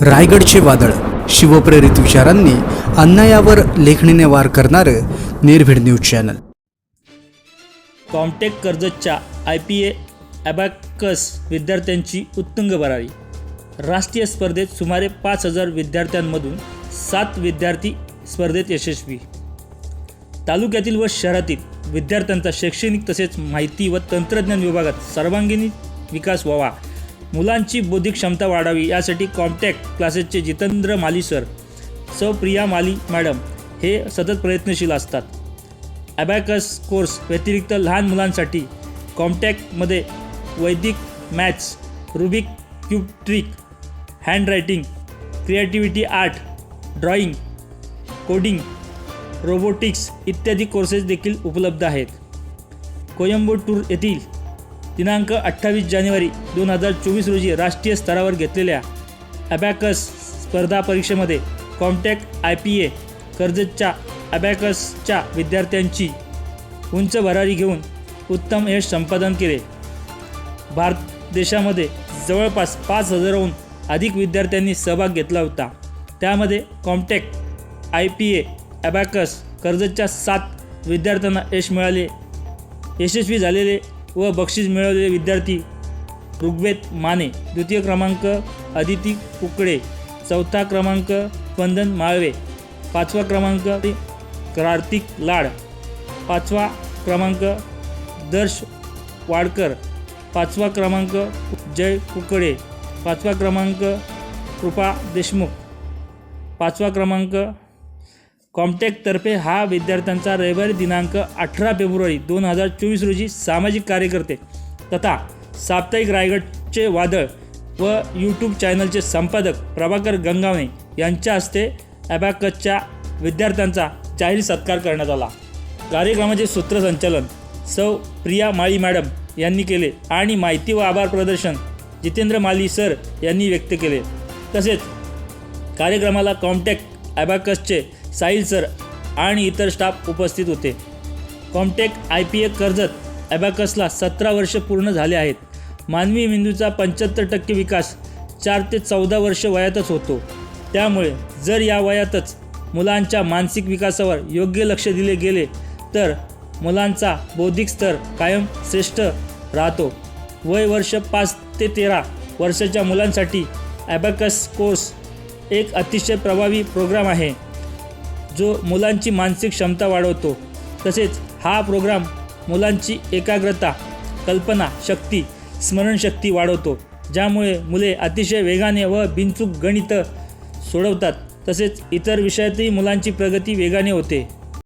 रायगडचे वादळ. शिवप्रेरित विचारांनी अन्यायावर लेखणीने वार करणारं निर्भीड न्यूज चॅनल. कॉम्टेक कर्जतच्या आय पी ए ॲबॅकस विद्यार्थ्यांची उत्तुंग भरारी. राष्ट्रीय स्पर्धेत सुमारे पाच हजार विद्यार्थ्यांमधून सात विद्यार्थी स्पर्धेत यशस्वी. तालुक्यातील व शहरातील विद्यार्थ्यांचा शैक्षणिक तसेच माहिती व तंत्रज्ञान विभागात सर्वांगीण विकास व्हावा. मुलांची बौद्धिक क्षमता वाढावी यासाठी कॉम्टॅक्ट क्लासेसचे जितेंद्र माली सर सौ प्रिया माली मॅडम हे सतत प्रयत्नशील असतात. ॲबॅकस कोर्स व्यतिरिक्त लहान मुलांसाठी कॉम्टॅक्टमध्ये वैदिक maths Rubik cube trick handwriting creativity art drawing coding robotics इत्यादी कोर्सेस देखील उपलब्ध आहेत. कोयंबटूर येथील दिनांक अठ्ठावीस जानेवारी दोन हजार चोवीस रोजी राष्ट्रीय स्तरावर घेतलेल्या ॲबॅकस स्पर्धा परीक्षेमध्ये कॉम्टॅक्ट आय पी ए कर्जतच्या ॲबॅकसच्या विद्यार्थ्यांची उंच भरारी घेऊन उत्तम यश संपादन केले. भारत देशामध्ये जवळपास पाच हजाराहून अधिक विद्यार्थ्यांनी सहभाग घेतला होता. त्यामध्ये कॉम्टॅक्ट आय पी ए ॲबॅकस कर्जतच्या सात विद्यार्थ्यांना यश मिळाले. यशस्वी झालेले व बक्षीस मिळवलेले विद्यार्थी ऋग्वेद माने द्वितीय क्रमांक अदिती कुकडे चौथा क्रमांक स्पंदन माळवे पाचवा क्रमांक कार्तिक लाड पाचवा क्रमांक दर्श वाडकर पाचवा क्रमांक जय कुकडे पाचवा क्रमांक कृपा देशमुख पाचवा क्रमांक कॉम्टॅक्टतर्फे हा विद्यार्थ्यांचा रविवारी दिनांक अठरा फेब्रुवारी दोन हजार चोवीस रोजी सामाजिक कार्यकर्ते तथा साप्ताहिक रायगडचे वादळ व यूट्यूब चॅनलचे संपादक प्रभाकर गंगावणे यांच्या हस्ते ॲबॅकसच्या विद्यार्थ्यांचा जाहीर सत्कार करण्यात आला. कार्यक्रमाचे सूत्रसंचालन सौ. प्रिया माळी मॅडम यांनी केले आणि माहिती व आभार प्रदर्शन जितेंद्र माली सर यांनी व्यक्त केले. तसेच कार्यक्रमाला कॉम्टॅक्ट ॲबॅकसचे साहिल सर आणि इतर स्टाफ उपस्थित होते. Comtech I P A Karjat ॲबॅकसला सतरा वर्ष पूर्ण झाले आहेत. मानवी मेंदूचा पंच्याहत्तर टक्के विकास चार ते चौदा वर्ष वयातच होतो. त्यामुळे जर या वयातच मुलांच्या मानसिक विकासावर योग्य लक्ष दिले गेले तर मुलांचा बौद्धिक स्तर कायम श्रेष्ठ राहतो. वय वर्ष पाच ते तेरा वर्षाच्या मुलांसाठी ॲबॅकस कोर्स एक अतिशय प्रभावी प्रोग्राम आहे. जो मुलांची मानसिक क्षमता वाढवतो तसेच हा प्रोग्राम मुलांची एकाग्रता कल्पना शक्ती स्मरणशक्ती वाढवतो. ज्यामुळे मुले अतिशय वेगाने व बिनचूक गणित सोडवतात. तसेच इतर विषयातही मुलांची प्रगती वेगाने होते.